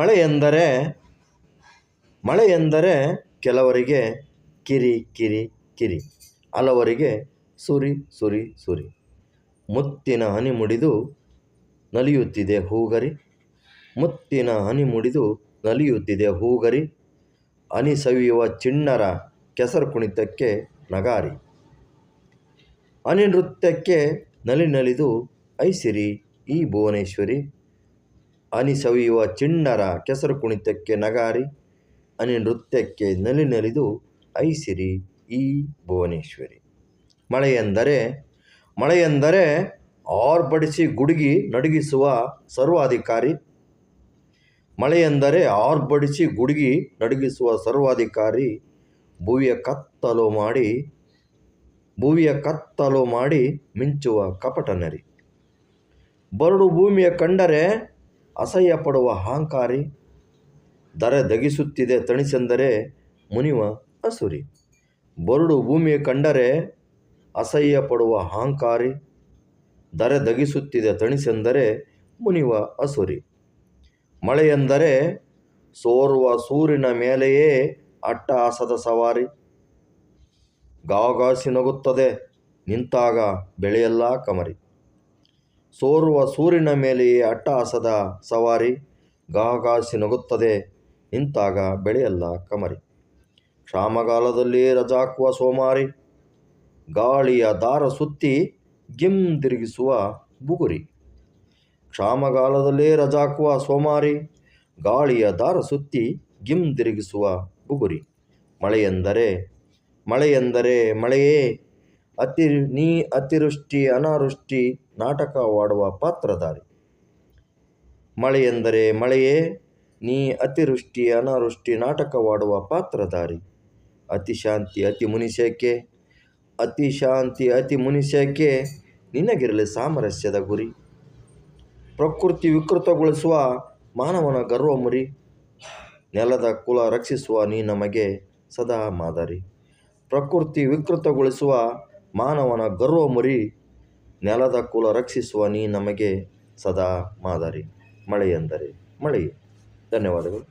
ಮಳೆ ಎಂದರೆ ಮಳೆ ಎಂದರೆ ಕೆಲವರಿಗೆ ಕಿರಿ ಕಿರಿ ಕಿರಿ, ಹಲವರಿಗೆ ಸುರಿ ಸುರಿ ಸುರಿ. ಮುತ್ತಿನ ಹನಿ ಮುಡಿದು ನಲಿಯುತ್ತಿದೆ ಹೂಗರಿ, ಮುತ್ತಿನ ಹನಿ ಮುಡಿದು ನಲಿಯುತ್ತಿದೆ ಹೂಗರಿ, ಹನಿ ಸವಿಯುವ ಚಿಣ್ಣರ ಕೆಸರು ಕುಣಿತಕ್ಕೆ ನಗಾರಿ. ಹನಿ ನೃತ್ಯಕ್ಕೆ ನಲಿ ನಲಿದು, ಐಸಿರಿ, ಈ ಭುವನೇಶ್ವರಿ ಹನಿ ಸವಿಯುವ ಚಿಣ್ಣರ ಕೆಸರು ಕುಣಿತಕ್ಕೆ ನಗಾರಿ ಅನಿ ನೃತ್ಯಕ್ಕೆ ನಲಿ ನಲಿದು ಐಸಿರಿ ಈ ಭುವನೇಶ್ವರಿ. ಮಳೆಯೆಂದರೆ ಮಳೆಯೆಂದರೆ ಆರ್ಭಡಿಸಿ ಗುಡುಗಿ ನಡುಗಿಸುವ ಸರ್ವಾಧಿಕಾರಿ. ಮಳೆಯೆಂದರೆ ಆರ್ಭಡಿಸಿ ಗುಡುಗಿ ನಡುಗಿಸುವ ಸರ್ವಾಧಿಕಾರಿ. ಭುವಿಯ ಕತ್ತಲು ಮಾಡಿ, ಭುವಿಯ ಕತ್ತಲು ಮಾಡಿ ಮಿಂಚುವ ಕಪಟನರಿ ಬರಡು ಭೂಮಿಯ ಕಂಡರೆ ಅಸಹ್ಯ ಪಡುವ ಅಹಂಕಾರಿ ದಗಿಸುತ್ತಿದೆ ತಣಿಸೆಂದರೆ ಮುನಿವ ಅಸುರಿ. ಬರುಡು ಭೂಮಿಯ ಕಂಡರೆ ಅಸಹ್ಯ ಪಡುವ ಅಹಂಕಾರಿ ದಗಿಸುತ್ತಿದೆ ತಣಿಸೆಂದರೆ ಮುನಿವ ಅಸುರಿ. ಮಳೆಯೆಂದರೆ ಸೋರುವ ಸೂರಿನ ಮೇಲೆಯೇ ಅಟ್ಟಹಾಸದ ಸವಾರಿ. ಗಾವಗಾಸಿ ನಗುತ್ತದೆ, ನಿಂತಾಗ ಬೆಳೆಯಲ್ಲ ಕಮರಿ. ಸೋರುವ ಸೂರಿನ ಮೇಲೆಯೇ ಅಟ್ಟಹಾಸದ ಸವಾರಿ ಗಾಗಾಸಿ ನಗುತ್ತದೆ. ನಿಂತಾಗ ಬೆಳೆಯಲ್ಲ ಕಮರಿ. ಕ್ಷಾಮಗಾಲದಲ್ಲಿ ರಜಾಕುವ ಸೋಮಾರಿ. ಗಾಳಿಯ ದಾರ ಸುತ್ತಿ ಗಿಮ್ ತಿರುಗಿಸುವ ಬುಗುರಿ. ಕ್ಷಾಮಗಾಲದಲ್ಲಿ ರಜಾಕುವ ಸೋಮಾರಿ. ಗಾಳಿಯ ದಾರ ಸುತ್ತಿ ಗಿಮ್ ತಿರುಗಿಸುವ ಬುಗುರಿ. ಮಳೆಯೆಂದರೆ ಮಳೆಯೆಂದರೆ ಮಳೆಯೇ. ಅತಿ ನೀ ಅತಿವೃಷ್ಟಿ ಅನಾವೃಷ್ಟಿ ನಾಟಕವಾಡುವ ಪಾತ್ರಧಾರಿ. ಮಳೆಯೆಂದರೆ ಮಳೆಯೇ, ನೀ ಅತಿವೃಷ್ಟಿ, ಅನಾವೃಷ್ಟಿ ನಾಟಕವಾಡುವ ಪಾತ್ರಧಾರಿ. ಅತಿ ಶಾಂತಿ, ಅತಿ ಮುನಿಸೇಕೆ, ಅತಿ ಶಾಂತಿ, ಅತಿ ಮುನಿಸೇಕೆ, ನಿನಗಿರಲಿ ಸಾಮರಸ್ಯದ ಗುರಿ. ಪ್ರಕೃತಿ ವಿಕೃತಗೊಳಿಸುವ ಮಾನವನ ಗರ್ವ ಮುರಿ, ನೆಲದ ಕುಲ ರಕ್ಷಿಸುವ ನೀ ನಮಗೆ ಸದಾ ಮಾದರಿ. ಪ್ರಕೃತಿ ವಿಕೃತಗೊಳಿಸುವ ಮಾನವನ ಗರ್ವ ಮುರಿ ನೆಲದ ಕುಲ ರಕ್ಷಿಸುವ ನೀ ನಮಗೆ ಸದಾ ಮಾದರಿ. ಮಳೆ ಎಂದರೆ ಮಳೆಯೇ. ಧನ್ಯವಾದಗಳು.